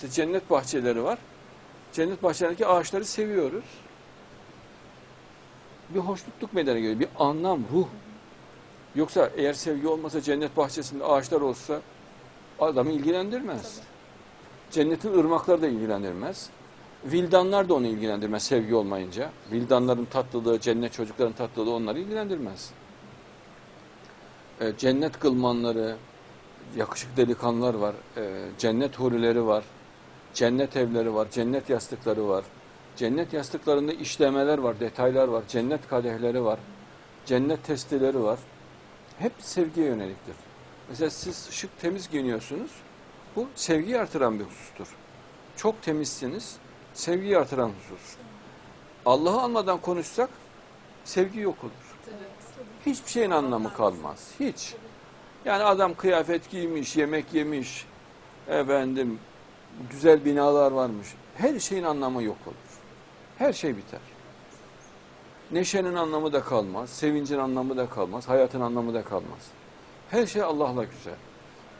İşte cennet bahçeleri var. Cennet bahçelerindeki ağaçları seviyoruz. Bir hoşnutluk meydana geliyor. Bir anlam, ruh. Yoksa eğer sevgi olmasa cennet bahçesinde ağaçlar olsa adamı ilgilendirmez. Cennetin ırmakları da ilgilendirmez. Vildanlar da onu ilgilendirmez sevgi olmayınca. Vildanların tatlılığı, cennet çocukların tatlılığı onları ilgilendirmez. E, cennet kılmanları, yakışık delikanlılar var, e, cennet hurileri var, cennet evleri var, cennet yastıkları var. Cennet yastıklarında işlemeler var, detaylar var, cennet kadehleri var, cennet testileri var. Hep sevgiye yöneliktir. Mesela siz şık temiz giyiniyorsunuz, bu sevgiyi artıran bir husustur. Çok temizsiniz, sevgiyi artıran husus. Allah'ı anmadan konuşsak sevgi yok olur. Hiçbir şeyin anlamı kalmaz. Hiç. Yani adam kıyafet giymiş, yemek yemiş, efendim güzel binalar varmış. Her şeyin anlamı yok olur. Her şey biter. Neşenin anlamı da kalmaz, sevincin anlamı da kalmaz, hayatın anlamı da kalmaz. Her şey Allah'la güzel.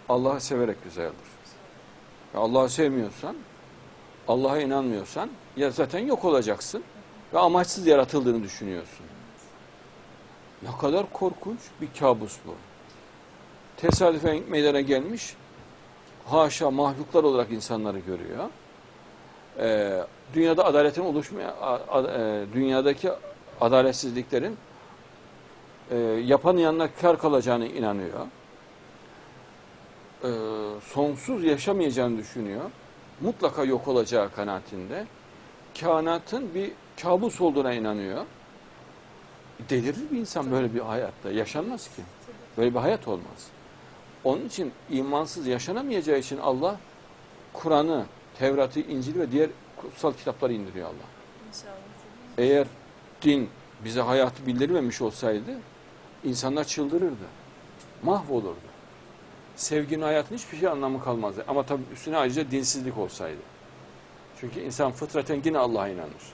Allah'ı severek güzel olur. Allah'ı sevmiyorsan, Allah'a inanmıyorsan ya zaten yok olacaksın ve amaçsız yaratıldığını düşünüyorsun. Ne kadar korkunç bir kabus bu. Tesadüfen meydana gelmiş, haşa mahluklar olarak insanları görüyor. Ee, dünyada adaletin oluşmaya, a- e, dünyadaki adaletsizliklerin e, yapanın yanına kar kalacağını inanıyor. Ee, sonsuz yaşamayacağını düşünüyor. Mutlaka yok olacağı kanaatinde. Kainatın bir kabus olduğuna inanıyor. Delirir bir insan böyle bir hayatta. Yaşanmaz ki. Böyle bir hayat olmaz. Onun için imansız yaşanamayacağı için Allah Kur'an'ı, Tevrat'ı, İncil'i ve diğer kutsal kitapları indiriyor Allah. İnşallah. Eğer din bize hayatı bildirmemiş olsaydı insanlar çıldırırdı. Mahvolurdu. Sevginin hayatın hiçbir şey anlamı kalmazdı. Ama tabii üstüne ayrıca dinsizlik olsaydı. Çünkü insan fıtraten yine Allah'a inanır.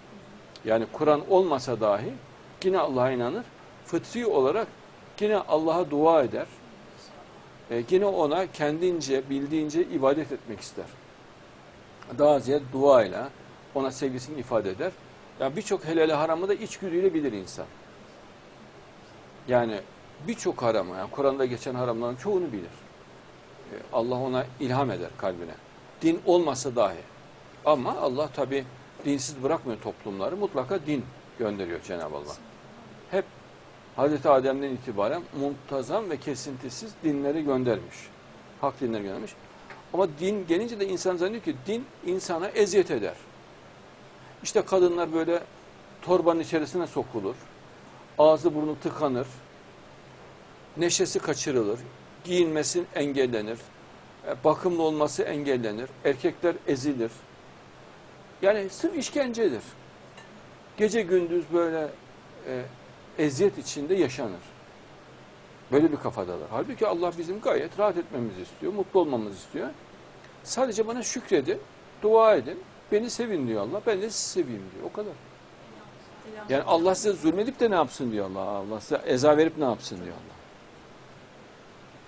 Yani Kur'an olmasa dahi yine Allah'a inanır. Fıtri olarak yine Allah'a dua eder. E, yine ona kendince, bildiğince ibadet etmek ister. Daha ziyade duayla ona sevgisini ifade eder. Ya birçok helali haramı da içgüdüyle bilir insan. Yani birçok haramı, yani Kur'an'da geçen haramların çoğunu bilir. E, Allah ona ilham eder kalbine. Din olmasa dahi. Ama Allah tabi dinsiz bırakmıyor toplumları. Mutlaka din gönderiyor Cenab-ı Allah. Hep Hazreti Adem'den itibaren muntazam ve kesintisiz dinleri göndermiş. Hak dinleri göndermiş. Ama din gelince de insan zannediyor ki din insana eziyet eder. İşte kadınlar böyle torbanın içerisine sokulur. Ağzı burnu tıkanır. Neşesi kaçırılır. Giyinmesi engellenir. e, Bakımlı olması engellenir. Erkekler ezilir. Yani sırf işkencedir. Gece gündüz böyle e, eziyet içinde yaşanır. Böyle bir kafadalar. Halbuki Allah bizim gayet rahat etmemizi istiyor, mutlu olmamızı istiyor. Sadece bana şükredin, dua edin, beni sevin diyor Allah, ben de sizi seveyim diyor. O kadar. Yani Allah size zulmedip de ne yapsın diyor Allah. Allah size eza verip ne yapsın diyor Allah.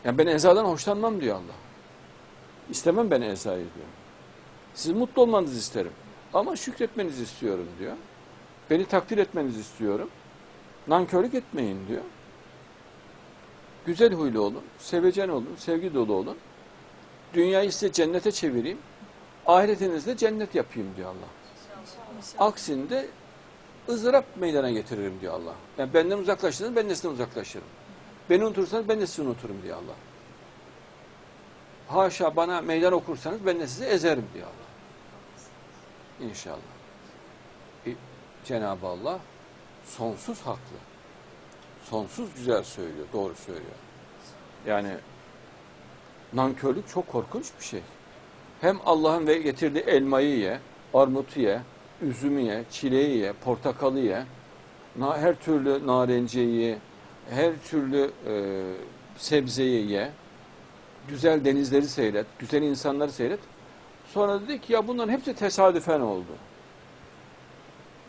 Yani ben ezadan hoşlanmam diyor Allah. İstemem ben ezayı diyor. Siz mutlu olmanızı isterim. Ama şükretmenizi istiyorum diyor. Beni takdir etmenizi istiyorum. Nankörlük etmeyin diyor. Güzel huylu olun, sevecen olun, sevgi dolu olun. Dünyayı size cennete çevireyim. Ahiretinizde cennet yapayım diyor Allah. Aksinde ızdırap meydana getiririm diyor Allah. Yani benden uzaklaştınız ben de sizden uzaklaşırım. Beni unutursanız ben de sizi unuturum diyor Allah. Haşa bana meydan okursanız ben de sizi ezerim diyor Allah. İnşallah. E, Cenab-ı Allah sonsuz haklı. Sonsuz güzel söylüyor, doğru söylüyor. Yani nankörlük çok korkunç bir şey. Hem Allah'ın ve getirdiği elmayı ye, armutu ye, üzümü ye, çileği ye, portakalı ye, her türlü narenciyeyi, her türlü e, sebzeyi ye, güzel denizleri seyret, güzel insanları seyret. Sonra dedi ki ya bunların hepsi tesadüfen oldu.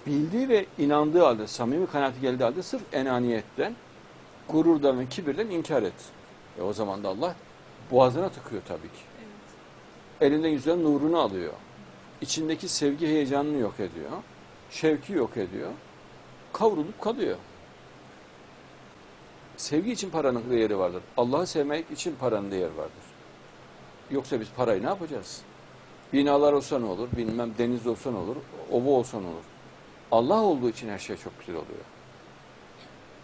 Bildiği ve inandığı halde, samimi kanaati geldiği halde sırf enaniyetten, gururdan ve kibirden inkar et. E o zaman da Allah boğazına tıkıyor tabii ki. Evet. elinden yüzünden nurunu alıyor. İçindeki sevgi heyecanını yok ediyor. Şevki yok ediyor. Kavrulup kalıyor. Sevgi için paranın değeri vardır. Allah'ı sevmek için paranın değeri vardır. Yoksa biz parayı ne yapacağız? Binalar olsa ne olur, bilmem deniz olsa ne olur, ova olsa ne olur. Allah olduğu için her şey çok güzel oluyor.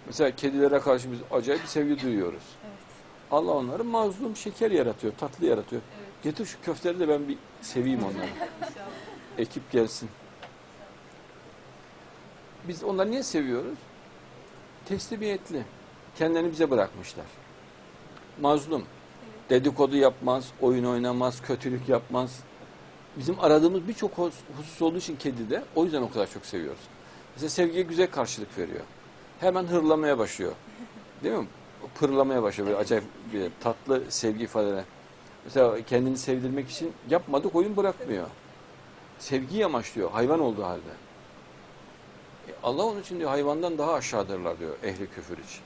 Mesela kedilere karşı biz acayip bir sevgi duyuyoruz. Evet. Allah onları mazlum şeker yaratıyor, tatlı yaratıyor. Evet. Getir şu köfteleri de ben bir seveyim onları. İnşallah. Ekip gelsin. Biz onları niye seviyoruz? Teslimiyetli. Kendilerini bize bırakmışlar. Mazlum. Dedikodu yapmaz, oyun oynamaz, kötülük yapmaz. Bizim aradığımız birçok hus- husus olduğu için kedide o yüzden o kadar çok seviyoruz. Mesela sevgiye güzel karşılık veriyor. Hemen hırlamaya başlıyor. Değil mi? Pırlamaya başlıyor böyle acayip bir tatlı sevgi ifadeler. Mesela kendini sevdirmek için yapmadık oyun bırakmıyor. Sevgiyi amaçlıyor hayvan olduğu halde. E Allah onun için diyor hayvandan daha aşağıdırlar diyor ehli küfür için.